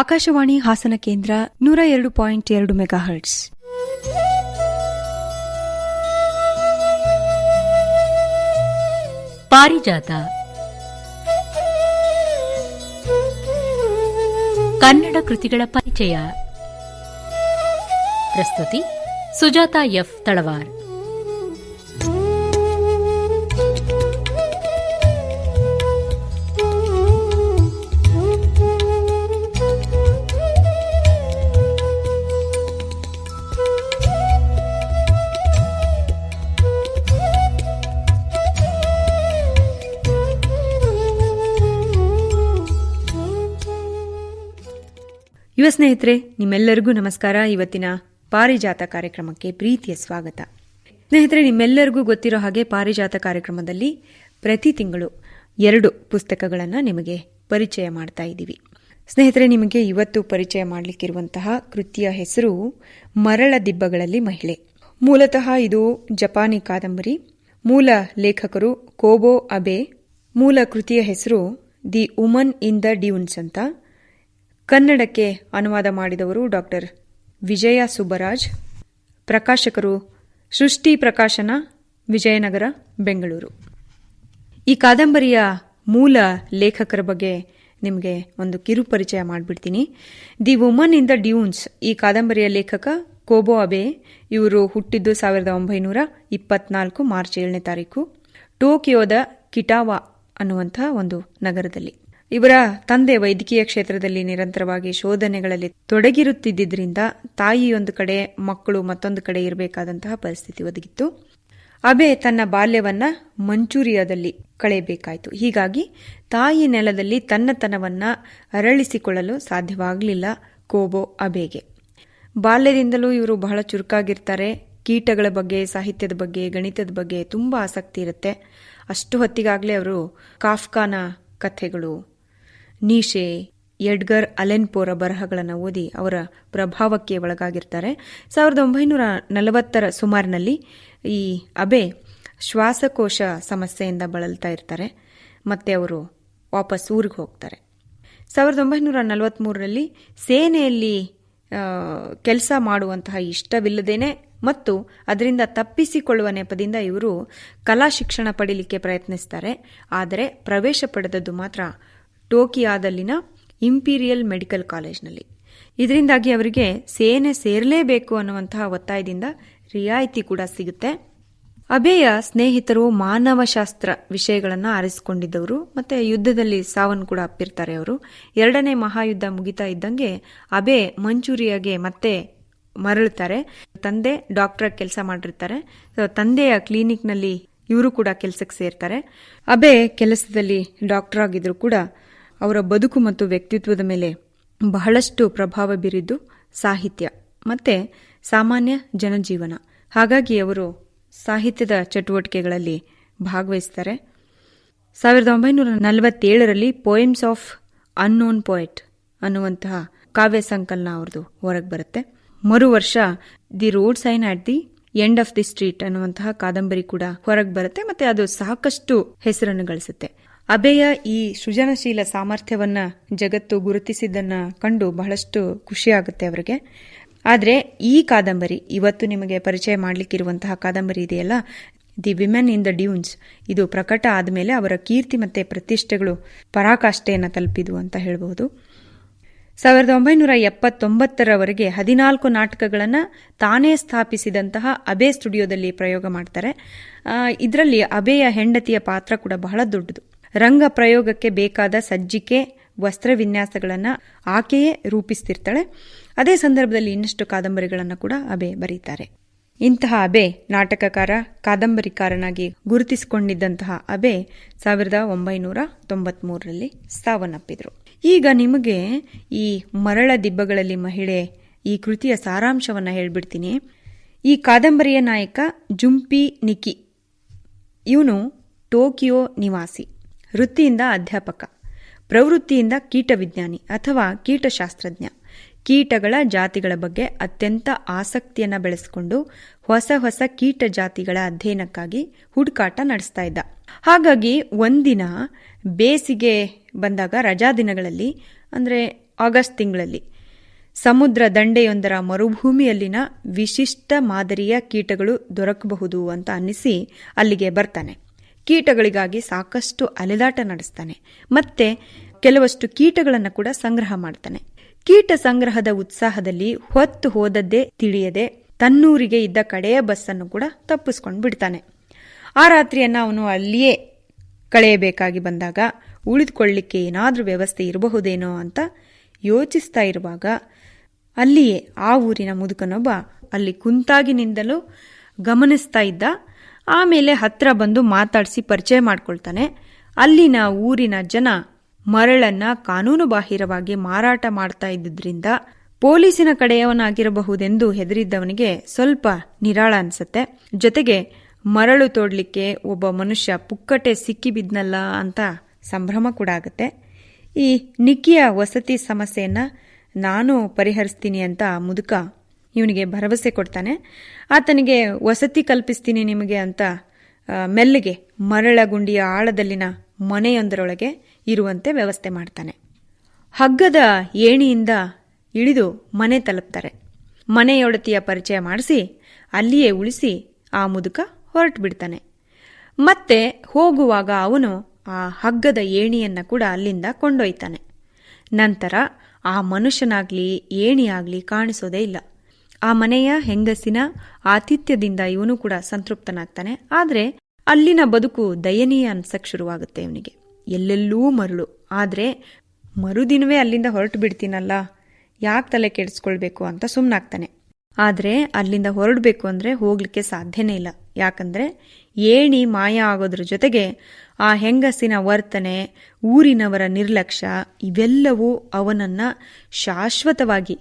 ಆಕಾಶವಾಣಿ ಹಾಸನ ಕೇಂದ್ರ ನೂರ ಎರಡು ಪಾಯಿಂಟ್ ಎರಡು ಮೆಗಾ ಹರ್ಟ್ಸ್ ಪಾರಿಜಾತ. ಕನ್ನಡ ಕೃತಿಗಳ ಪರಿಚಯ. ಪ್ರಸ್ತುತಿ ಸುಜಾತ ಎಫ್ ತಳವಾರ್. ಯುವ ಸ್ನೇಹಿತರೆ, ನಿಮ್ಮೆಲ್ಲರಿಗೂ ನಮಸ್ಕಾರ. ಇವತ್ತಿನ ಪಾರಿಜಾತ ಕಾರ್ಯಕ್ರಮಕ್ಕೆ ಪ್ರೀತಿಯ ಸ್ವಾಗತ. ಸ್ನೇಹಿತರೆ, ನಿಮ್ಮೆಲ್ಲರಿಗೂ ಗೊತ್ತಿರೋ ಹಾಗೆ ಪಾರಿಜಾತ ಕಾರ್ಯಕ್ರಮದಲ್ಲಿ ಪ್ರತಿ ತಿಂಗಳು ಎರಡು ಪುಸ್ತಕಗಳನ್ನು ನಿಮಗೆ ಪರಿಚಯ ಮಾಡ್ತಾ ಇದ್ದೀವಿ. ಸ್ನೇಹಿತರೆ, ನಿಮಗೆ ಇವತ್ತು ಪರಿಚಯ ಮಾಡಲಿಕ್ಕಿರುವಂತಹ ಕೃತಿಯ ಹೆಸರು ಮರಳ ದಿಬ್ಬಗಳಲ್ಲಿ ಮಹಿಳೆ. ಮೂಲತಃ ಇದು ಜಪಾನಿ ಕಾದಂಬರಿ. ಮೂಲ ಲೇಖಕರು ಕೋಬೋ ಅಬೆ. ಮೂಲ ಕೃತಿಯ ಹೆಸರು the woman in the dunes ಅಂತ. ಕನ್ನಡಕ್ಕೆ ಅನುವಾದ ಮಾಡಿದವರು ಡಾಕ್ಟರ್ ವಿಜಯ ಸುಬ್ಬರಾಜ್, ಪ್ರಕಾಶಕರು ಸೃಷ್ಟಿ ಪ್ರಕಾಶನ, ವಿಜಯನಗರ, ಬೆಂಗಳೂರು. ಈ ಕಾದಂಬರಿಯ ಮೂಲ ಲೇಖಕರ ಬಗ್ಗೆ ನಿಮಗೆ ಒಂದು ಕಿರು ಪರಿಚಯ ಮಾಡಿಬಿಡ್ತೀನಿ. The woman in the dunes, ಈ ಕಾದಂಬರಿಯ ಲೇಖಕ ಕೋಬೋ ಅಬೆ, ಇವರು ಹುಟ್ಟಿದ್ದು ಸಾವಿರದ ಒಂಬೈನೂರ ಇಪ್ಪತ್ನಾಲ್ಕು ಮಾರ್ಚ್ ಏಳನೇ ತಾರೀಕು, ಟೋಕಿಯೋದ ಕಿಟಾವಾ ಅನ್ನುವಂಥ ಒಂದು ನಗರದಲ್ಲಿ. ಇವರ ತಂದೆ ವೈದ್ಯಕೀಯ ಕ್ಷೇತ್ರದಲ್ಲಿ ನಿರಂತರವಾಗಿ ಶೋಧನೆಗಳಲ್ಲಿ ತೊಡಗಿರುತ್ತಿದ್ದರಿಂದ ತಾಯಿ ಒಂದು ಕಡೆ, ಮಕ್ಕಳು ಮತ್ತೊಂದು ಕಡೆ ಇರಬೇಕಾದಂತಹ ಪರಿಸ್ಥಿತಿ ಒದಗಿತ್ತು. ಅಬೆ ತನ್ನ ಬಾಲ್ಯವನ್ನ ಮಂಚೂರಿಯಾದಲ್ಲಿ ಕಳೆಯಬೇಕಾಯಿತು. ಹೀಗಾಗಿ ತಾಯಿ ನೆಲದಲ್ಲಿ ತನ್ನತನವನ್ನ ಅರಳಿಸಿಕೊಳ್ಳಲು ಸಾಧ್ಯವಾಗಲಿಲ್ಲ ಕೋಬೋ ಅಬೆಗೆ ಬಾಲ್ಯದಿಂದಲೂ ಇವರು ಬಹಳ ಚುರುಕಾಗಿರ್ತಾರೆ. ಕೀಟಗಳ ಬಗ್ಗೆ, ಸಾಹಿತ್ಯದ ಬಗ್ಗೆ, ಗಣಿತದ ಬಗ್ಗೆ ತುಂಬಾ ಆಸಕ್ತಿ ಇರುತ್ತೆ. ಅಷ್ಟು ಹೊತ್ತಿಗಾಗಲೇ ಅವರು ಕಾಫ್ಕಾನ ಕಥೆಗಳು ನೀಶೆ, ಎಡ್ಗರ್, ಅಲೆನ್ಪೋರ ಬರಹಗಳನ್ನು ಓದಿ ಅವರ ಪ್ರಭಾವಕ್ಕೆ ಒಳಗಾಗಿರ್ತಾರೆ. ಸಾವಿರದ ಒಂಬೈನೂರ ನಲವತ್ತರ ಸುಮಾರಿನಲ್ಲಿ ಈ ಅಬೆ ಶ್ವಾಸಕೋಶ ಸಮಸ್ಯೆಯಿಂದ ಬಳಲ್ತಾ ಇರ್ತಾರೆ. ಮತ್ತೆ ಅವರು ವಾಪಸ್ ಊರಿಗೆ ಹೋಗ್ತಾರೆ. ಸಾವಿರದ ಒಂಬೈನೂರ ನಲವತ್ತ್ಮೂರರಲ್ಲಿ ಸೇನೆಯಲ್ಲಿ ಕೆಲಸ ಮಾಡುವಂತಹ ಇಷ್ಟವಿಲ್ಲದೇನೆ ಮತ್ತು ಅದರಿಂದ ತಪ್ಪಿಸಿಕೊಳ್ಳುವ ನೆಪದಿಂದ ಇವರು ಕಲಾ ಶಿಕ್ಷಣ ಪಡೀಲಿಕ್ಕೆ ಪ್ರಯತ್ನಿಸ್ತಾರೆ. ಆದರೆ ಪ್ರವೇಶ ಪಡೆದದ್ದು ಮಾತ್ರ ಟೋಕಿಯಾದಲ್ಲಿನ ಇಂಪೀರಿಯಲ್ ಮೆಡಿಕಲ್ ಕಾಲೇಜ್ನಲ್ಲಿ. ಇದರಿಂದಾಗಿ ಅವರಿಗೆ ಸೇನೆ ಸೇರಲೇಬೇಕು ಅನ್ನುವಂತಹ ಒತ್ತಾಯದಿಂದ ರಿಯಾಯಿತಿ ಕೂಡ ಸಿಗುತ್ತೆ. ಅಬೆಯ ಸ್ನೇಹಿತರು ಮಾನವಶಾಸ್ತ್ರ ವಿಷಯಗಳನ್ನು ಆರಿಸಿಕೊಂಡಿದ್ದವರು, ಮತ್ತೆ ಯುದ್ಧದಲ್ಲಿ ಸಾವನ್ನು ಕೂಡ ಅಪ್ಪಿರ್ತಾರೆ ಅವರು. ಎರಡನೇ ಮಹಾಯುದ್ಧ ಮುಗಿತಾ ಇದ್ದಂಗೆ ಅಬೆ ಮಂಚೂರಿಯಾಗೆ ಮತ್ತೆ ಮರಳುತ್ತಾರೆ. ತಂದೆ ಡಾಕ್ಟರ್ ಕೆಲಸ ಮಾಡಿರ್ತಾರೆ. ತಂದೆಯ ಕ್ಲಿನಿಕ್ನಲ್ಲಿ ಇವರು ಕೂಡ ಕೆಲಸಕ್ಕೆ ಸೇರ್ತಾರೆ. ಅಬೆ ಕೆಲಸದಲ್ಲಿ ಡಾಕ್ಟರ್ ಆಗಿದ್ರು ಕೂಡ ಅವರ ಬದುಕು ಮತ್ತು ವ್ಯಕ್ತಿತ್ವದ ಮೇಲೆ ಬಹಳಷ್ಟು ಪ್ರಭಾವ ಬೀರಿದ್ದು ಸಾಹಿತ್ಯ, ಮತ್ತು ಸಾಮಾನ್ಯ ಜನಜೀವನ. ಹಾಗಾಗಿ ಅವರು ಸಾಹಿತ್ಯದ ಚಟುವಟಿಕೆಗಳಲ್ಲಿ ಭಾಗವಹಿಸ್ತಾರೆ. ಸಾವಿರದ ಒಂಬೈನೂರ ನಲವತ್ತೇಳರಲ್ಲಿ ಪೋಯಮ್ಸ್ ಆಫ್ ಅನ್ನೋನ್ ಪೋಯೆಟ್ ಅನ್ನುವಂತಹ ಕಾವ್ಯ ಸಂಕಲನ ಅವ್ರದ್ದು ಹೊರಗೆ ಬರುತ್ತೆ. ಮರು ವರ್ಷ the road sign at the end of the street ಅನ್ನುವಂತಹ ಕಾದಂಬರಿ ಕೂಡ ಹೊರಗೆ ಬರುತ್ತೆ, ಮತ್ತೆ ಅದು ಸಾಕಷ್ಟು ಹೆಸರನ್ನು ಗಳಿಸುತ್ತೆ. ಅಬೆಯ ಈ ಸೃಜನಶೀಲ ಸಾಮರ್ಥ್ಯವನ್ನ ಜಗತ್ತು ಗುರುತಿಸಿದ್ದನ್ನ ಕಂಡು ಬಹಳಷ್ಟು ಖುಷಿಯಾಗುತ್ತೆ ಅವರಿಗೆ. ಆದರೆ ಈ ಕಾದಂಬರಿ, ಇವತ್ತು ನಿಮಗೆ ಪರಿಚಯ ಮಾಡಲಿಕ್ಕಿರುವಂತಹ ಕಾದಂಬರಿ ಇದೆಯಲ್ಲ? The women in the dunes. ಇದು ಪ್ರಕಟ ಆದಮೇಲೆ ಅವರ ಕೀರ್ತಿ ಮತ್ತೆ ಪ್ರತಿಷ್ಠೆಗಳು ಪರಾಕಾಷ್ಠೆಯನ್ನು ತಲುಪಿದು ಅಂತ ಹೇಳಬಹುದು. ಸಾವಿರದ ಒಂಬೈನೂರ ಎಪ್ಪತ್ತೊಂಬತ್ತರವರೆಗೆ ಹದಿನಾಲ್ಕು ನಾಟಕಗಳನ್ನು ತಾನೇ ಸ್ಥಾಪಿಸಿದಂತಹ ಅಬೆ ಸ್ಟುಡಿಯೋದಲ್ಲಿ ಪ್ರಯೋಗ ಮಾಡ್ತಾರೆ. ಇದರಲ್ಲಿ ಅಬೆಯ ಹೆಂಡತಿಯ ಪಾತ್ರ ಕೂಡ ಬಹಳ ದೊಡ್ಡದು. ರಂಗ ಪ್ರಯೋಗಕ್ಕೆ ಬೇಕಾದ ಸಜ್ಜಿಕೆ, ವಸ್ತ್ರ ವಿನ್ಯಾಸಗಳನ್ನು ಆಕೆಯೇ ರೂಪಿಸ್ತಿರ್ತಾಳೆ. ಅದೇ ಸಂದರ್ಭದಲ್ಲಿ ಇನ್ನಷ್ಟು ಕಾದಂಬರಿಗಳನ್ನು ಕೂಡ ಅಬೆ ಬರೀತಾರೆ. ಇಂತಹ ಅಬೆ ನಾಟಕಕಾರ, ಕಾದಂಬರಿಕಾರನಾಗಿ ಗುರುತಿಸಿಕೊಂಡಿದ್ದಂತಹ ಅಬೆ ಸಾವಿರದ ಒಂಬೈನೂರ ತೊಂಬತ್ಮೂರರಲ್ಲಿ ಸಾವನ್ನಪ್ಪಿದ್ರು. ಈಗ ನಿಮಗೆ ಈ ಮರಳ ದಿಬ್ಬಗಳಲ್ಲಿ ಮಹಿಳೆ ಈ ಕೃತಿಯ ಸಾರಾಂಶವನ್ನ ಹೇಳ್ಬಿಡ್ತೀನಿ. ಈ ಕಾದಂಬರಿಯ ನಾಯಕ ಜುಂಪಿ ನಿಕಿ. ಇವನು ಟೋಕಿಯೋ ನಿವಾಸಿ. ವೃತ್ತಿಯಿಂದ ಅಧ್ಯಾಪಕ, ಪ್ರವೃತ್ತಿಯಿಂದ ಕೀಟವಿಜ್ಞಾನಿ ಅಥವಾ ಕೀಟಶಾಸ್ತ್ರಜ್ಞ. ಕೀಟಗಳ ಜಾತಿಗಳ ಬಗ್ಗೆ ಅತ್ಯಂತ ಆಸಕ್ತಿಯನ್ನು ಬೆಳೆಸಿಕೊಂಡು ಹೊಸ ಹೊಸ ಕೀಟ ಜಾತಿಗಳ ಅಧ್ಯಯನಕ್ಕಾಗಿ ಹುಡುಕಾಟ ನಡೆಸ್ತಾ ಇದ್ದ. ಹಾಗಾಗಿ ಒಂದಿನ ಬೇಸಿಗೆ ಬಂದಾಗ ರಜಾ ದಿನಗಳಲ್ಲಿ, ಅಂದರೆ ಆಗಸ್ಟ್ ತಿಂಗಳಲ್ಲಿ, ಸಮುದ್ರ ದಂಡೆಯೊಂದರ ಮರುಭೂಮಿಯಲ್ಲಿನ ವಿಶಿಷ್ಟ ಮಾದರಿಯ ಕೀಟಗಳು ದೊರಕಬಹುದು ಅಂತ ಅನ್ನಿಸಿ ಅಲ್ಲಿಗೆ ಬರ್ತಾನೆ. ಕೀಟಗಳಿಗಾಗಿ ಸಾಕಷ್ಟು ಅಲೆದಾಟ ನಡೆಸ್ತಾನೆ. ಮತ್ತೆ ಕೆಲವಷ್ಟು ಕೀಟಗಳನ್ನು ಕೂಡ ಸಂಗ್ರಹ ಮಾಡ್ತಾನೆ. ಕೀಟ ಸಂಗ್ರಹದ ಉತ್ಸಾಹದಲ್ಲಿ ಹೊತ್ತು ಹೋದದ್ದೇ ತಿಳಿಯದೆ ತನ್ನೂರಿಗೆ ಇದ್ದ ಕಡೆಯ ಬಸ್ಸನ್ನು ಕೂಡ ತಪ್ಪಿಸ್ಕೊಂಡು ಬಿಡ್ತಾನೆ. ಆ ರಾತ್ರಿಯನ್ನ ಅವನು ಅಲ್ಲಿಯೇ ಕಳೆಯಬೇಕಾಗಿ ಬಂದಾಗ ಉಳಿದುಕೊಳ್ಳಿಕ್ಕೆ ಏನಾದರೂ ವ್ಯವಸ್ಥೆ ಇರಬಹುದೇನೋ ಅಂತ ಯೋಚಿಸ್ತಾ ಇರುವಾಗ ಅಲ್ಲಿಯೇ ಆ ಊರಿನ ಮುದುಕನೊಬ್ಬ ಅಲ್ಲಿ ಕುಂತಾಗಿನಿಂದಲೂ ಗಮನಿಸ್ತಾ ಇದ್ದ ಆಮೇಲೆ ಹತ್ರ ಬಂದು ಮಾತಾಡಿಸಿ ಪರಿಚಯ ಮಾಡ್ಕೊಳ್ತಾನೆ. ಅಲ್ಲಿನ ಊರಿನ ಜನ ಮರಳನ್ನ ಕಾನೂನು ಬಾಹಿರವಾಗಿ ಮಾರಾಟ ಮಾಡ್ತಾ ಇದ್ದುದರಿಂದ ಪೊಲೀಸಿನ ಕಡೆಯವನಾಗಿರಬಹುದೆಂದು ಹೆದರಿದ್ದವನಿಗೆ ಸ್ವಲ್ಪ ನಿರಾಳ ಅನ್ಸತ್ತೆ. ಜೊತೆಗೆ ಮರಳು ತೋಡ್ಲಿಕ್ಕೆ ಒಬ್ಬ ಮನುಷ್ಯ ಪುಕ್ಕಟೆ ಸಿಕ್ಕಿಬಿದ್ನಲ್ಲ ಅಂತ ಸಂಭ್ರಮ ಕೂಡ ಆಗುತ್ತೆ. ಈ ನಿಕ್ಕಿಯ ವಸತಿ ಸಮಸ್ಯೆಯನ್ನ ನಾನು ಪರಿಹರಿಸ್ತೀನಿ ಅಂತ ಮುದುಕ ಇವನಿಗೆ ಭರವಸೆ ಕೊಡ್ತಾನೆ. ಆತನಿಗೆ ವಸತಿ ಕಲ್ಪಿಸ್ತೀನಿ ನಿಮಗೆ ಅಂತ ಮೆಲ್ಲಿಗೆ ಮರಳ ಗುಂಡಿಯ ಆಳದಲ್ಲಿನ ಮನೆಯೊಂದರೊಳಗೆ ಇರುವಂತೆ ವ್ಯವಸ್ಥೆ ಮಾಡ್ತಾನೆ. ಹಗ್ಗದ ಏಣಿಯಿಂದ ಇಳಿದು ಮನೆ ತಲುಪ್ತಾರೆ. ಮನೆಯೊಡತಿಯ ಪರಿಚಯ ಮಾಡಿಸಿ, ಅಲ್ಲಿಯೇ ಉಳಿಸಿ ಆ ಮುದುಕ ಹೊರಟು ಬಿಡ್ತಾನೆ ಮತ್ತೆ ಹೋಗುವಾಗ ಅವನು ಆ ಹಗ್ಗದ ಏಣಿಯನ್ನ ಕೂಡ ಅಲ್ಲಿಂದ ಕೊಂಡೊಯ್ತಾನೆ. ನಂತರ ಆ ಮನುಷ್ಯನಾಗ್ಲಿ, ಏಣಿಯಾಗ್ಲಿ ಕಾಣಿಸೋದೇ ಇಲ್ಲ. ಆ ಮನೆಯ ಹೆಂಗಸಿನ ಆತಿಥ್ಯದಿಂದ ಇವನು ಕೂಡ ಸಂತೃಪ್ತನಾಗ್ತಾನೆ. ಆದರೆ ಅಲ್ಲಿನ ಬದುಕು ದಯನೀಯ ಅನ್ಸಕ್ ಶುರುವಾಗುತ್ತೆ ಇವನಿಗೆ. ಎಲ್ಲೆಲ್ಲೂ ಮರಳು. ಆದರೆ ಮರುದಿನವೇ ಅಲ್ಲಿಂದ ಹೊರಟು ಬಿಡ್ತೀನಲ್ಲ? ಯಾಕೆ ತಲೆ ಕೆಡಿಸ್ಕೊಳ್ಬೇಕು ಅಂತ ಸುಮ್ಮನಾಗ್ತಾನೆ ಆದರೆ ಅಲ್ಲಿಂದ ಹೊರಡಬೇಕು ಅಂದ್ರೆ ಹೋಗ್ಲಿಕ್ಕೆ ಸಾಧ್ಯನೇ ಇಲ್ಲ. ಯಾಕಂದ್ರೆ ಏಣಿ ಮಾಯ ಆಗೋದ್ರ ಜೊತೆಗೆ ಆ ಹೆಂಗಸಿನ ವರ್ತನೆ, ಊರಿನವರ ನಿರ್ಲಕ್ಷ್ಯ ಇವೆಲ್ಲವೂ ಅವನನ್ನ ಶಾಶ್ವತವಾಗಿ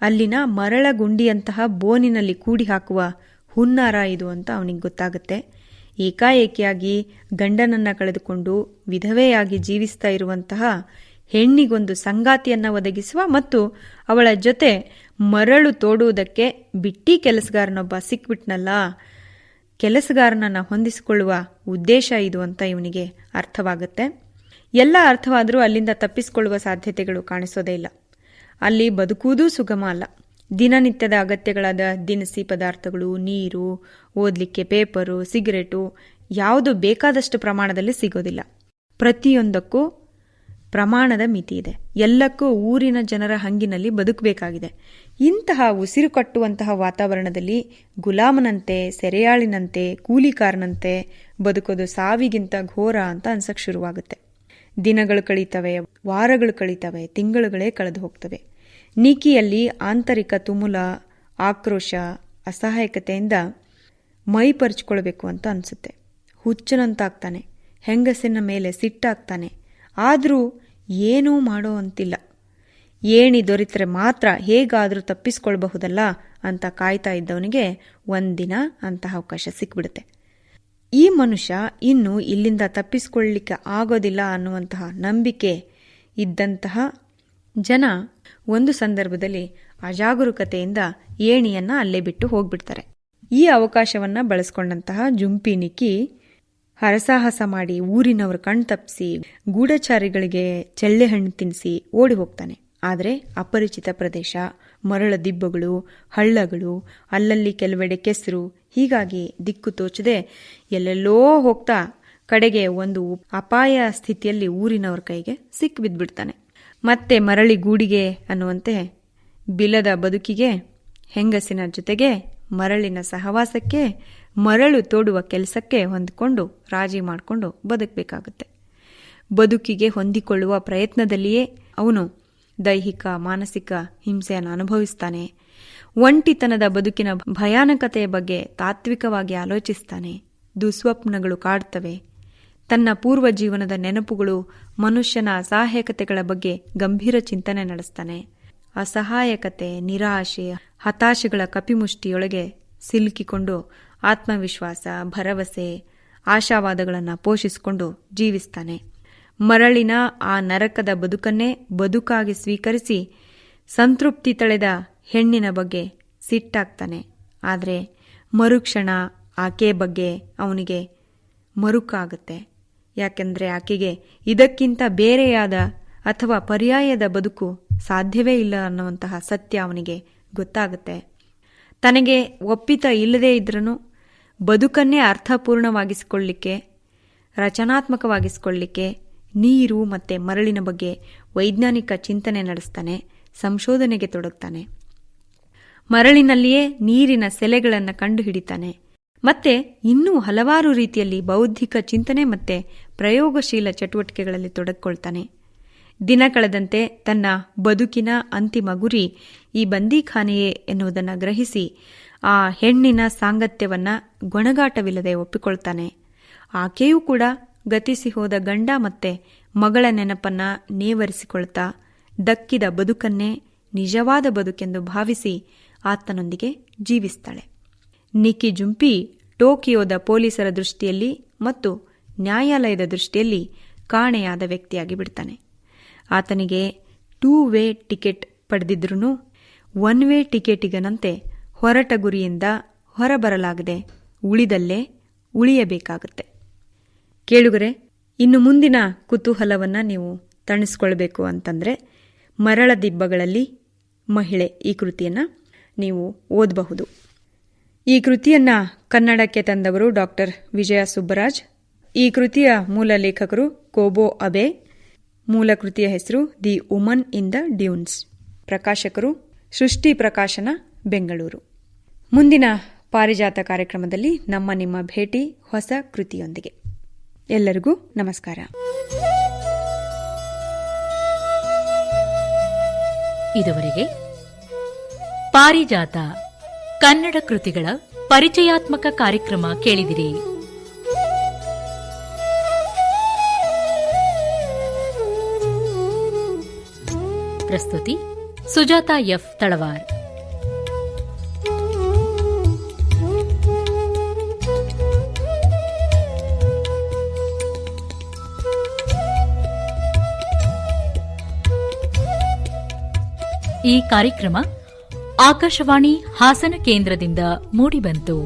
ಅಲ್ಲಿನ ಮರಳ ಗುಂಡಿಯಂತಹ ಬೋನಿನಲ್ಲಿ ಕೂಡಿ ಹಾಕುವ ಹುನ್ನಾರ ಇದು ಅಂತ ಅವನಿಗೆ ಗೊತ್ತಾಗುತ್ತೆ. ಏಕಾಏಕಿಯಾಗಿ ಗಂಡನನ್ನ ಕಳೆದುಕೊಂಡು ವಿಧವೆಯಾಗಿ ಜೀವಿಸ್ತಾ ಇರುವಂತಹ ಹೆಣ್ಣಿಗೊಂದು ಸಂಗಾತಿಯನ್ನು ಒದಗಿಸುವ ಮತ್ತು ಅವಳ ಜೊತೆ ಮರಳು ತೋಡುವುದಕ್ಕೆ ಬಿಟ್ಟಿ ಕೆಲಸಗಾರನೊಬ್ಬ ಸಿಕ್ಬಿಟ್ನಲ್ಲ. ಕೆಲಸಗಾರನನ್ನ ಹೊಂದಿಸಿಕೊಳ್ಳುವ ಉದ್ದೇಶ ಇದು ಅಂತ ಇವನಿಗೆ ಅರ್ಥವಾಗುತ್ತೆ. ಎಲ್ಲ ಅರ್ಥವಾದರೂ ಅಲ್ಲಿಂದ ತಪ್ಪಿಸಿಕೊಳ್ಳುವ ಸಾಧ್ಯತೆಗಳು ಕಾಣಿಸೋದೇ ಇಲ್ಲ. ಅಲ್ಲಿ ಬದುಕುವುದೂ ಸುಗಮ ಅಲ್ಲ ದಿನನಿತ್ಯದ ಅಗತ್ಯಗಳಾದ ದಿನಸಿ ಪದಾರ್ಥಗಳು, ನೀರು, ಓದಲಿಕ್ಕೆ ಪೇಪರು, ಸಿಗರೇಟು ಯಾವುದು ಬೇಕಾದಷ್ಟು ಪ್ರಮಾಣದಲ್ಲಿ ಸಿಗೋದಿಲ್ಲ. ಪ್ರತಿಯೊಂದಕ್ಕೂ ಪ್ರಮಾಣದ ಮಿತಿ ಇದೆ. ಎಲ್ಲಕ್ಕೂ ಊರಿನ ಜನರ ಹಂಗಿನಲ್ಲಿ ಬದುಕಬೇಕಾಗಿದೆ. ಇಂತಹ ಉಸಿರು ಕಟ್ಟುವಂತಹ ವಾತಾವರಣದಲ್ಲಿ ಗುಲಾಮನಂತೆ, ಸೆರೆಯಾಳಿನಂತೆ, ಕೂಲಿಕಾರನಂತೆ ಬದುಕೋದು ಸಾವಿಗಿಂತ ಘೋರ ಅಂತ ಅನ್ಸಕ್ಕೆ ಶುರುವಾಗುತ್ತೆ. ದಿನಗಳು ಕಳೀತವೆ, ವಾರಗಳು ಕಳೀತವೆ, ತಿಂಗಳುಗಳೇ ಕಳೆದು ಹೋಗ್ತವೆ. ನಿಕಿಯಲ್ಲಿ ಆಂತರಿಕ ತುಮುಲ, ಆಕ್ರೋಶ, ಅಸಹಾಯಕತೆಯಿಂದ ಮೈ ಪರಿಚಿಕೊಳ್ಬೇಕು ಅಂತ ಅನಿಸುತ್ತೆ. ಹುಚ್ಚನಂತಾಗ್ತಾನೆ, ಹೆಂಗಸಿನ ಮೇಲೆ ಸಿಟ್ಟಾಗ್ತಾನೆ. ಆದರೂ ಏನೂ ಮಾಡೋ ಅಂತಿಲ್ಲ. ಏಣಿ ದೊರೆತರೆ ಮಾತ್ರ ಹೇಗಾದರೂ ತಪ್ಪಿಸ್ಕೊಳ್ಬಹುದಲ್ಲ ಅಂತ ಕಾಯ್ತಾ ಇದ್ದವನಿಗೆ ಒಂದಿನ ಅಂತಹ ಅವಕಾಶ ಸಿಕ್ಬಿಡುತ್ತೆ. ಈ ಮನುಷ್ಯ ಇನ್ನು ಇಲ್ಲಿಂದ ತಪ್ಪಿಸ್ಕೊಳ್ಳಿಕ್ಕೆ ಆಗೋದಿಲ್ಲ ಅನ್ನುವಂತಹ ನಂಬಿಕೆ ಇದ್ದಂತಹ ಜನ ಒಂದು ಸಂದರ್ಭದಲ್ಲಿ ಅಜಾಗರೂಕತೆಯಿಂದ ಏಣಿಯನ್ನ ಅಲ್ಲೇ ಬಿಟ್ಟು ಹೋಗ್ಬಿಡ್ತಾರೆ. ಈ ಅವಕಾಶವನ್ನ ಬಳಸ್ಕೊಂಡಂತಹ ಜುಂಪಿ ನಿಕ್ಕಿ ಹರಸಾಹಸ ಮಾಡಿ ಊರಿನವರು ಕಣ್ತಪ್ಪಿಸಿ ಗೂಢಚಾರಿಗಳಿಗೆ ಚೆಳ್ಳೆ ಹಣ್ಣು ತಿನ್ನಿಸಿ ಓಡಿ ಹೋಗ್ತಾನೆ. ಆದರೆ ಅಪರಿಚಿತ ಪ್ರದೇಶ, ಮರಳ ದಿಬ್ಬಗಳು, ಹಳ್ಳಗಳು, ಅಲ್ಲಲ್ಲಿ ಕೆಲವೆಡೆ ಕೆಸರು ಹೀಗಾಗಿ ದಿಕ್ಕು ತೋಚದೆ ಎಲ್ಲೆಲ್ಲೋ ಹೋಗ್ತಾ ಕಡೆಗೆ ಒಂದು ಅಪಾಯ ಸ್ಥಿತಿಯಲ್ಲಿ ಊರಿನವರ ಕೈಗೆ ಸಿಕ್ಕಿಬಿದ್ಬಿಡ್ತಾನೆ ಮತ್ತೆ ಮರಳಿ ಗೂಡಿಗೆ ಅನ್ನುವಂತೆ ಬಿಲದ ಬದುಕಿಗೆ, ಹೆಂಗಸಿನ ಜೊತೆಗೆ ಮರಳಿನ ಸಹವಾಸಕ್ಕೆ, ಮರಳು ತೋಡುವ ಕೆಲಸಕ್ಕೆ ಹೊಂದಿಕೊಂಡು ರಾಜಿ ಮಾಡಿಕೊಂಡು ಬದುಕಬೇಕಾಗುತ್ತೆ. ಬದುಕಿಗೆ ಹೊಂದಿಕೊಳ್ಳುವ ಪ್ರಯತ್ನದಲ್ಲಿಯೇ ಅವನು ದೈಹಿಕ, ಮಾನಸಿಕ ಹಿಂಸೆಯನ್ನು ಅನುಭವಿಸ್ತಾನೆ. ಒಂಟಿತನದ ಬದುಕಿನ ಭಯಾನಕತೆಯ ಬಗ್ಗೆ ತಾತ್ವಿಕವಾಗಿ ಆಲೋಚಿಸ್ತಾನೆ. ದುಸ್ವಪ್ನಗಳು ಕಾಡ್ತವೆ. ತನ್ನ ಪೂರ್ವ ಜೀವನದ ನೆನಪುಗಳು ಮನುಷ್ಯನ ಅಸಹಾಯಕತೆಗಳ ಬಗ್ಗೆ ಗಂಭೀರ ಚಿಂತನೆ ನಡೆಸ್ತಾನೆ. ಅಸಹಾಯಕತೆ, ನಿರಾಶೆ, ಹತಾಶೆಗಳ ಕಪಿಮುಷ್ಟಿಯೊಳಗೆ ಸಿಲುಕಿಕೊಂಡು ಆತ್ಮವಿಶ್ವಾಸ, ಭರವಸೆ, ಆಶಾವಾದಗಳನ್ನು ಪೋಷಿಸಿಕೊಂಡು ಜೀವಿಸ್ತಾನೆ. ಮರಳಿನ ಆ ನರಕದ ಬದುಕನ್ನೇ ಬದುಕಾಗಿ ಸ್ವೀಕರಿಸಿ ಸಂತೃಪ್ತಿ ತಳೆದ ಹೆಣ್ಣಿನ ಬಗ್ಗೆ ಸಿಟ್ಟಾಗ್ತಾನೆ. ಆದರೆ ಮರುಕ್ಷಣ ಆಕೆ ಬಗ್ಗೆ ಅವನಿಗೆ ಮರುಕಾಗುತ್ತೆ. ಯಾಕೆಂದರೆ ಆಕೆಗೆ ಇದಕ್ಕಿಂತ ಬೇರೆಯಾದ ಅಥವಾ ಪರ್ಯಾಯದ ಬದುಕು ಸಾಧ್ಯವೇ ಇಲ್ಲ ಅನ್ನುವಂತಹ ಸತ್ಯ ಅವನಿಗೆ ಗೊತ್ತಾಗುತ್ತೆ. ತನಗೆ ಒಪ್ಪಿತ ಇಲ್ಲದೇ ಇದ್ರೂ ಬದುಕನ್ನೇ ಅರ್ಥಪೂರ್ಣವಾಗಿಸಿಕೊಳ್ಳಿಕ್ಕೆ, ರಚನಾತ್ಮಕವಾಗಿಸಿಕೊಳ್ಳಿಕ್ಕೆ ನೀರು ಮತ್ತು ಮರಳಿನ ಬಗ್ಗೆ ವೈಜ್ಞಾನಿಕ ಚಿಂತನೆ ನಡೆಸ್ತಾನೆ, ಸಂಶೋಧನೆಗೆ ತೊಡಗ್ತಾನೆ. ಮರಳಿನಲ್ಲಿಯೇ ನೀರಿನ ಸೆಲೆಗಳನ್ನು ಕಂಡುಹಿಡಿತಾನೆ. ಮತ್ತೆ ಇನ್ನೂ ಹಲವಾರು ರೀತಿಯಲ್ಲಿ ಬೌದ್ಧಿಕ ಚಿಂತನೆ ಮತ್ತೆ ಪ್ರಯೋಗಶೀಲ ಚಟುವಟಿಕೆಗಳಲ್ಲಿ ತೊಡಗಿಕೊಳ್ತಾನೆ. ದಿನ ಕಳೆದಂತೆ ತನ್ನ ಬದುಕಿನ ಅಂತಿಮ ಗುರಿ ಈ ಬಂದೀಖಾನೆಯೇ ಎನ್ನುವುದನ್ನು ಗ್ರಹಿಸಿ ಆ ಹೆಣ್ಣಿನ ಸಾಂಗತ್ಯವನ್ನ ಗೊಣಗಾಟವಿಲ್ಲದೆ ಒಪ್ಪಿಕೊಳ್ತಾನೆ. ಆಕೆಯೂ ಕೂಡ ಗತಿಸಿ ಹೋದ ಗಂಡ ಮತ್ತೆ ಮಗಳ ನೆನಪನ್ನ ನೇವರಿಸಿಕೊಳ್ತಾ ದಕ್ಕಿದ ಬದುಕನ್ನೇ ನಿಜವಾದ ಬದುಕೆಂದು ಭಾವಿಸಿ ಆತನೊಂದಿಗೆ ಜೀವಿಸ್ತಾಳೆ. ನಿಕಿ ಜುಂಪಿ ಟೋಕಿಯೋದ ಪೊಲೀಸರ ದೃಷ್ಟಿಯಲ್ಲಿ ಮತ್ತು ನ್ಯಾಯಾಲಯದ ದೃಷ್ಟಿಯಲ್ಲಿ ಕಾಣೆಯಾದ ವ್ಯಕ್ತಿಯಾಗಿ ಬಿಡ್ತಾನೆ. ಆತನಿಗೆ ಟೂ ವೇ ಟಿಕೆಟ್ ಪಡೆದಿದ್ರೂ ಒನ್ ವೇ ಟಿಕೆಟಿಗನಂತೆ ಹೊರಟ ಗುರಿಯಿಂದ ಹೊರಬರಲಾಗದೆ ಉಳಿದಲ್ಲೇ ಉಳಿಯಬೇಕಾಗುತ್ತೆ. ಕೇಳುಗರೆ, ಇನ್ನು ಮುಂದಿನ ಕುತೂಹಲವನ್ನು ನೀವು ತಣಿಸ್ಕೊಳ್ಬೇಕು ಅಂತಂದರೆ ಮರಳ ದಿಬ್ಬಗಳಲ್ಲಿ ಮಹಿಳೆ ಈ ಕೃತಿಯನ್ನು ನೀವು ಓದಬಹುದು. ಈ ಕೃತಿಯನ್ನ ಕನ್ನಡಕ್ಕೆ ತಂದವರು ಡಾಕ್ಟರ್ ವಿಜಯ ಸುಬ್ಬರಾಜ್, ಈ ಕೃತಿಯ ಮೂಲ ಲೇಖಕರು ಕೋಬೋ ಅಬೆ, ಮೂಲ ಕೃತಿಯ ಹೆಸರು the woman in the dunes. ಪ್ರಕಾಶಕರು ಸೃಷ್ಟಿ ಪ್ರಕಾಶನ ಬೆಂಗಳೂರು. ಮುಂದಿನ ಪಾರಿಜಾತ ಕಾರ್ಯಕ್ರಮದಲ್ಲಿ ನಮ್ಮ ನಿಮ್ಮ ಭೇಟಿ ಹೊಸ ಕೃತಿಯೊಂದಿಗೆ. ಎಲ್ಲರಿಗೂ ನಮಸ್ಕಾರ. ಇದುವರೆಗೆ ಪಾರಿಜಾತ. ಕನ್ನಡ ಕೃತಿಗಳ ಪರಿಚಯಾತ್ಮಕ ಕಾರ್ಯಕ್ರಮ ಕೇಳಿದಿರಿ. ಪ್ರಸ್ತುತಿ ಸುಜಾತ ಎಫ್. ತಳವಾರ್. ಈ ಕಾರ್ಯಕ್ರಮ ಆಕಾಶವಾಣಿ ಹಾಸನ ಕೇಂದ್ರದಿಂದ ಮೂಡಿಬಂತು.